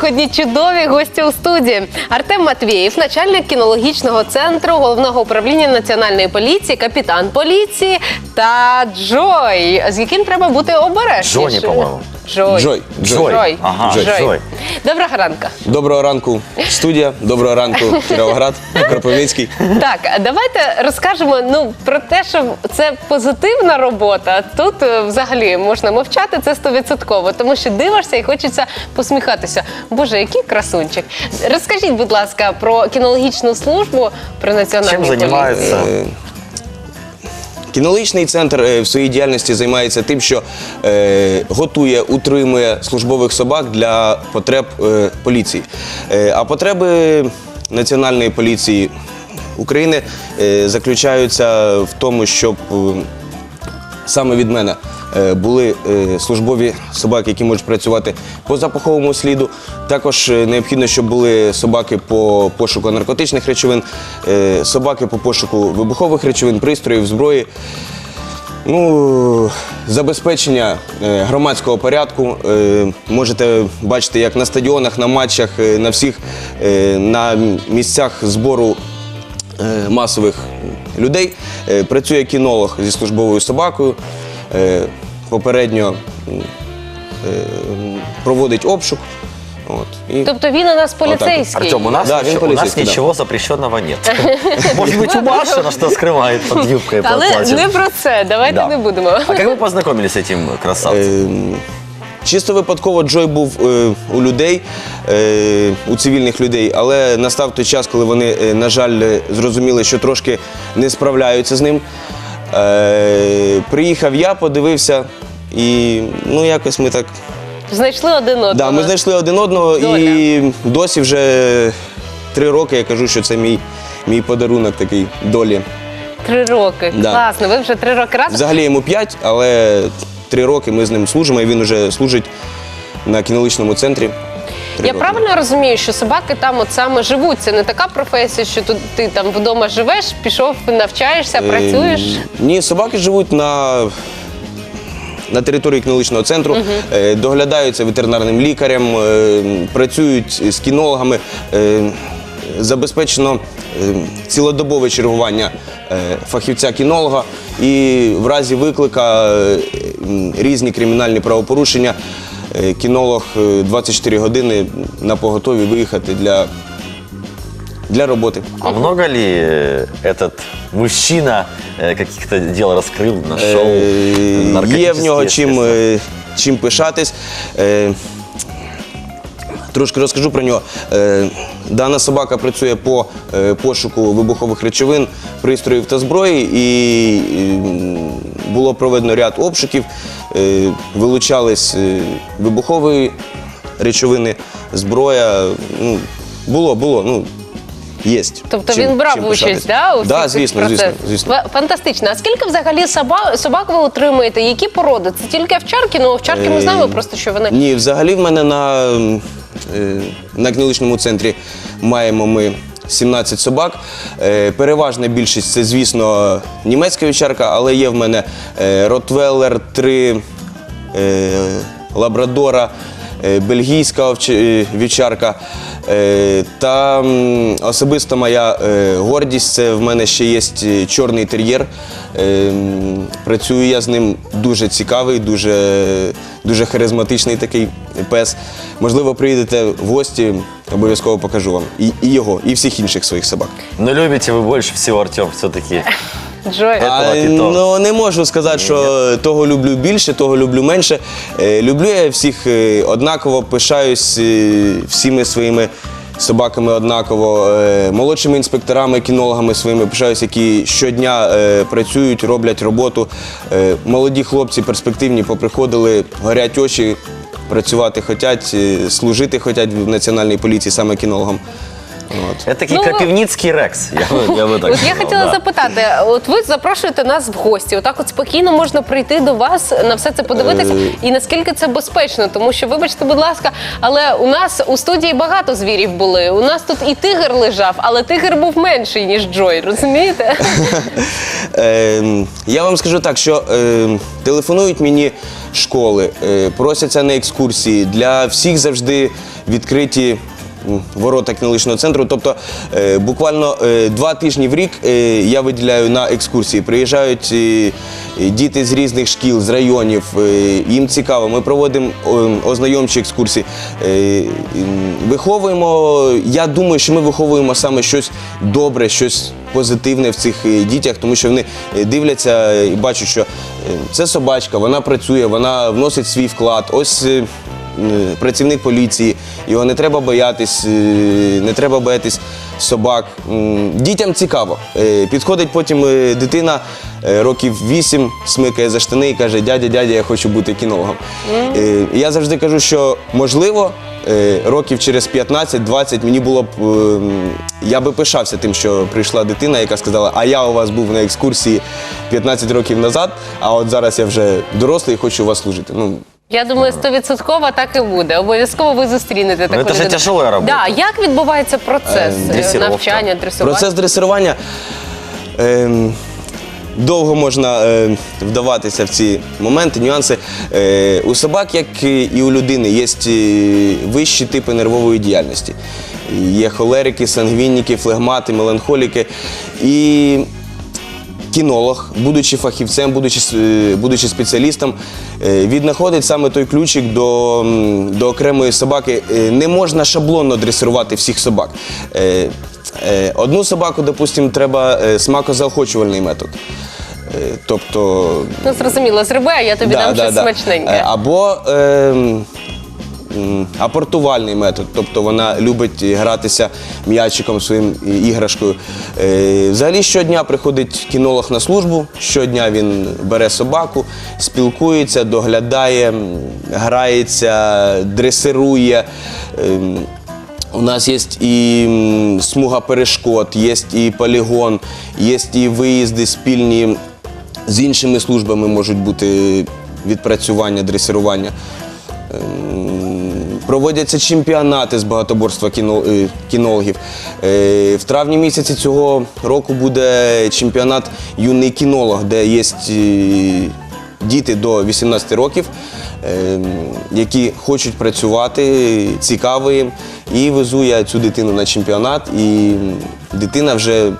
сьогодні чудові гості у студії. Артем Матвєєв, начальник кінологічного центру головного управління національної поліції, капітан поліції та Джой, з яким треба бути обережнішим. Джоні, по-моєму. Джой. Джой. Джой. Джой. Ага, Джой. Джой. Доброго ранку. Доброго ранку, студія. Доброго ранку, Кіровоград, Кропивницький. Так, давайте розкажемо ну про те, що це позитивна робота. Тут е, взагалі можна мовчати, це стовідсотково, тому що дивишся і хочеться посміхатися. Боже, який красунчик. Розкажіть, будь ласка, про кінологічну службу при національній Чем поліції. занимается? Кінологічний центр е, в своїй діяльності займається тим, що е, готує, утримує службових собак для потреб е, поліції. А потреби Національної поліції України заключаються в тому, щоб саме від мене е, були е, службові собаки, які можуть працювати по запаховому сліду. Також е, необхідно, щоб були собаки по пошуку наркотичних речовин, собаки по пошуку вибухових речовин, пристроїв, зброї. Ну, забезпечення громадського порядку можете бачити як на стадіонах, на матчах, на всіх на місцях збору масових людей. Е, Працює кінолог зі службовою собакою. Е, Попередньо м, е, проводить обшук. От. І Тобто він у нас поліцейський. Артем, у нас, Да, ничего, він у нас полицейский, да. ничего запрещенного нет. Может быть, у Маши, на что скрывает под юбкой, под Але платьем. не про це. Давайте Да. не будемо. А как вы познакомились с этим красавцем? Чисто випадково Джой був е, у людей, е, у цивільних людей, але настав той час, коли вони, е, на жаль, е, зрозуміли, що трошки не справляються з ним. Е, приїхав я, подивився, і ну якось ми так. Знайшли один одного. Да, ми знайшли один одного, і досі вже три роки я кажу, що це мій, мій подарунок такий долі. Три роки. Да. Класно. Ви вже три роки разом. Взагалі йому п'ять, але три роки ми з ним служимо, і він вже служить на кінологічному центрі. Я роки. правильно розумію, що собаки там от саме живуть. Це не така професія, що тут ти там вдома живеш, пішов, навчаєшся, працюєш. Е, Ні, собаки живуть на, на території кінологічного центру, е, доглядаються ветеринарним лікарем, е, працюють з кінологами. е, Забезпечено цілодобове чергування е, фахівця-кінолога і в разі виклика е, м, різні кримінальні правопорушення. е, Кінолог е, 24 години на поготові виїхати для, для роботи. А много ли э, этот мужчина э, каких-то дел раскрыл, нашел? Е, Є в нього наркотические чим, средства? е, чим пишатись. Трошки розкажу про нього. Е, Дана собака працює по е, пошуку вибухових речовин, пристроїв та зброї, і було проведено ряд обшуків, е, вилучались вибухові речовини, зброя. Ну, було, було. Ну, є. Тобто чим- він брав чим участь, да, у всіх да, цих звісно, звісно, звісно. Фантастично. А скільки взагалі собак, собак ви утримуєте? Які породи? Це тільки овчарки? Ну, овчарки ми знаємо просто, що вони Ні, взагалі в мене на, на книличному центрі маємо ми 17 собак. Е, Переважна більшість це, звісно, німецька вівчарка, але є в мене е, ротвеллер, три е, лабрадора, е, бельгійська е, вівчарка. Е, Та м, особисто моя е, гордість це в мене ще є е, чорний тер'єр. Працюю я з ним дуже цікавий, дуже, дуже харизматичний такий пес. Можливо, приїдете в гості, обов'язково покажу вам. І, і його, і всіх інших своїх собак. Но любите вы больше всего, Артем, все-таки. Джой. Е, А, Этого китов. ну не можу сказати, що того люблю більше, того люблю менше. Е, Люблю я всіх е, однаково, пишаюсь е, всіми своїми собаками однаково, е, молодшими інспекторами, кінологами своїми пишаюсь, які щодня е, працюють, роблять роботу. Е, Молоді хлопці перспективні поприходили, горять очі, працювати хочуть, е, служити хочуть в національній поліції саме кінологам. Это такой Ну, вы- Кропивницкий Рекс. Я бы, я бы так От я сказал, хотіла да. запитати: от ви запрошуєте нас в гості. Отак, от спокійно можна прийти до вас на все це подивитися, Е. і наскільки це безпечно, тому що, вибачте, будь ласка, але у нас у студії багато звірів були. У нас тут і тигр лежав, але тигр був менший ніж Джой. Розумієте? Ем, Я вам скажу так, що ем, телефонують мені школи, е, просяться на екскурсії. Для всіх завжди відкриті м, ворота книжного центру. Тобто е, буквально е, два тижні в рік е, я виділяю на екскурсії. Приїжджають діти з різних шкіл, з районів. Їм цікаво. Ми проводимо ем, ознайомчі екскурсії. Виховуємо. Я думаю, що ми виховуємо саме щось добре, щось позитивне в цих дітях, тому що вони дивляться і бачать, що це собачка, вона працює, вона вносить свій вклад. Ось працівник поліції, його не треба боятись, е, не треба боятись собак. Дітям цікаво. Е, Підходить потім е, дитина років 8, смикає за штани і каже: дядя, дядя, я хочу бути кінологом. І Я завжди кажу, що можливо. Років через 15-20 мені було б я би пишався тим, що прийшла дитина, яка сказала, а я у вас був на екскурсії 15 років назад, а от зараз я вже дорослий і хочу у вас служити. Ну, Я думаю, стовідсотково так і буде. Обов'язково ви зустрінете таку це ж людину. тяжела робота. Да. Як відбувається процес Е, е, дресировка. навчання, дресування? Процес дресирування. ем, довго можна е, вдаватися в ці моменти, нюанси. Е, у собак, як і у людини, є е, вищі типи нервової діяльності. Є холерики, сангвініки, флегмати, меланхоліки. І кінолог, будучи фахівцем, будучи, е, будучи спеціалістом, е, віднаходить саме той ключик до, до окремої собаки. Е, Не можна шаблонно дресирувати всіх собак. Одну собаку, допустимо, треба смакозаохочувальний метод. Тобто Ну, зрозуміло, зроби, а я тобі дам щось смачненьке. Е, Або ем, апортувальний метод, тобто вона любить гратися м'ячиком своїм іграшкою. Е, Взагалі щодня приходить кінолог на службу, щодня він бере собаку, спілкується, доглядає, грається, дресирує. Ем, у нас є і смуга перешкод, є і полігон, є і виїзди спільні з іншими службами можуть бути відпрацювання, дресирування. Ем, Проводяться чемпіонати з багатоборства е, кінологів. Е, В травні місяці цього року буде чемпіонат юний кінолог, де є е, діти до 18 років, ем, які хочуть працювати, цікаво. І везу я цю дитину на чемпіонат, і дитина вже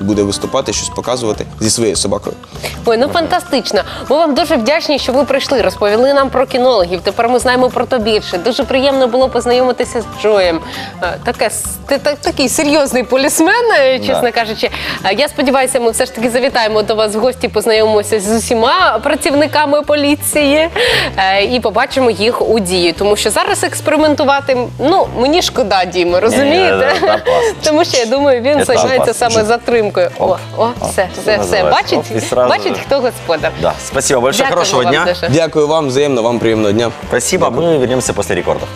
буде виступати, щось показувати зі своєю собакою. Ой, ну фантастично. Ми вам дуже вдячні, що ви прийшли, розповіли нам про кінологів. Тепер ми знаємо про то більше. Дуже приємно було познайомитися з Джоєм. Е, Таке с- ти так- такий серйозний полісмен, е, чесно Да. кажучи. Е, Я сподіваюся, ми все ж таки завітаємо до вас в гості, познайомимося з усіма працівниками поліції е, і побачимо їх у дії. Тому що зараз експериментувати, ну мені шкода, Діми, розумієте? Ні, ні, ні, опасно. Тому що я думаю, він Це займається опасно. саме затримкою. О, о, все, все, все. називається. Бачить, Оп, і сразу бачить, же. хто господар. Да, спасибо большое, Дякуємо хорошего вам дня. дуже. Дякую вам, взаємно, вам приємного дня. Спасибо, мы вернемся после рекордов.